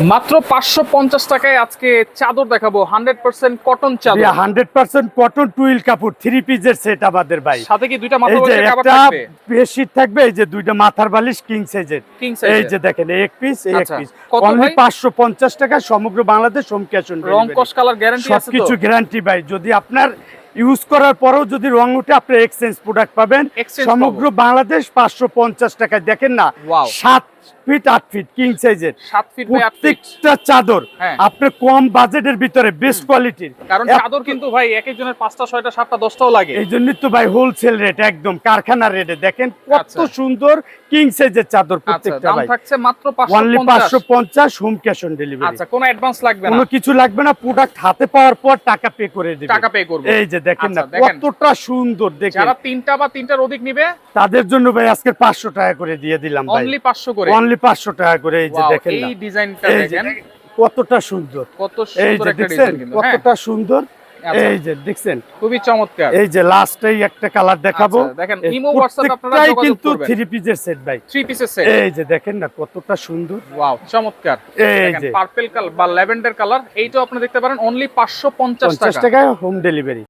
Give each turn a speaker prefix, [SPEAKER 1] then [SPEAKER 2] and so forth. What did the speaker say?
[SPEAKER 1] মাত্র পাঁচশো পঞ্চাশ টাকায় আজকে চাদর দেখাবো। হান্ড্রেড পার্সেন্ট কটন চাদর।
[SPEAKER 2] হান্ড্রেড পার্সেন্ট কটন টুইল কাপড় থ্রি পিসের সেট আমাদের ভাই।
[SPEAKER 1] সাথে কি দুইটা মাথা
[SPEAKER 2] যে একটা
[SPEAKER 1] থাকবে?
[SPEAKER 2] বেডশিট থাকবে এই যে দুইটা মাথার বালিশ কিং সাইজের
[SPEAKER 1] কিং
[SPEAKER 2] এই যে দেখেন এক পিস এই এক
[SPEAKER 1] আচ্ছা।
[SPEAKER 2] পিস অনলি পাঁচশো পঞ্চাশ টাকা সমগ্র বাংলাদেশ হোম ক্যাশ অন
[SPEAKER 1] রং কস কালার গ্যারান্টি আছে
[SPEAKER 2] সবকিছু গ্যারান্টি ভাই। যদি আপনার ইউজ করার পরেও যদি রং উঠে আপনি এক্সচেঞ্জ প্রোডাক্ট পাবেন। সমগ্র বাংলাদেশ পাঁচশো পঞ্চাশ টাকায়। দেখেন না সাত ফিট আট ফিট কিং সাইজের
[SPEAKER 1] ফিট
[SPEAKER 2] প্রত্যেকটা চাদর
[SPEAKER 1] হ্যাঁ।
[SPEAKER 2] আপনি কম বাজেটের ভিতরে বেস্ট কোয়ালিটির
[SPEAKER 1] কারণ চাদর কিন্তু ভাই এক একজনের পাঁচটা ছয়টা সাতটা দশটাও লাগে।
[SPEAKER 2] এই জন্যই তো ভাই হোলসেল রেট একদম কারখানার রেটে দেখেন কত
[SPEAKER 1] আচ্ছা।
[SPEAKER 2] সুন্দর কিং সাইজের চাদর
[SPEAKER 1] আচ্ছা
[SPEAKER 2] প্রত্যেকটা ভাই।
[SPEAKER 1] থাকছে মাত্র
[SPEAKER 2] অনলি
[SPEAKER 1] পাঁচশো
[SPEAKER 2] পঞ্চাশ হোম ক্যাশ অন ডেলিভারি
[SPEAKER 1] আচ্ছা কোনো অ্যাডভান্স লাগবে না।
[SPEAKER 2] কোনো কিছু লাগবে না প্রোডাক্ট হাতে পাওয়ার পর টাকা পে করে দেবে।
[SPEAKER 1] টাকা পে করব।
[SPEAKER 2] এই যে দেখেন না
[SPEAKER 1] আচ্ছা,
[SPEAKER 2] কতটা সুন্দর দেখেন।
[SPEAKER 1] যারা তিনটা বা তিনটার অধিক নিবে
[SPEAKER 2] তাদের জন্য ভাই আজকে পাঁচশো টাকা করে দিয়ে দিলাম ভাই।
[SPEAKER 1] অনলি পাঁচশো করে।
[SPEAKER 2] অনলি পাঁচশো টাকা করে এই যে দেখেন
[SPEAKER 1] এই ডিজাইনটা দেখেন।
[SPEAKER 2] কতটা সুন্দর।
[SPEAKER 1] কত সুন্দর একটা ডিজাইন হ্যাঁ।
[SPEAKER 2] কতটা সুন্দর।
[SPEAKER 1] আচ্ছা।
[SPEAKER 2] এই যে দেখছেন।
[SPEAKER 1] খুবই চমৎকার।
[SPEAKER 2] এই যে লাস্টেই একটা কালার দেখাবো।
[SPEAKER 1] আচ্ছা, দেখেন, ইমো, WhatsApp আপনারা যোগাযোগ
[SPEAKER 2] কিন্তু পিসের সেট ভাই।
[SPEAKER 1] থ্রি পিসের সেট
[SPEAKER 2] এই যে দেখেন না কতটা সুন্দর।
[SPEAKER 1] ওয়াও চমৎকার।
[SPEAKER 2] এই যে।
[SPEAKER 1] পার্পল কালার বা ল্যাভেন্ডার কালার এইটাও আপনি দেখতে পারেন অনলি পাঁচশো পঞ্চাশ
[SPEAKER 2] পঞ্চাশ
[SPEAKER 1] টাকা।
[SPEAKER 2] টাকায় হোম ডেলিভারি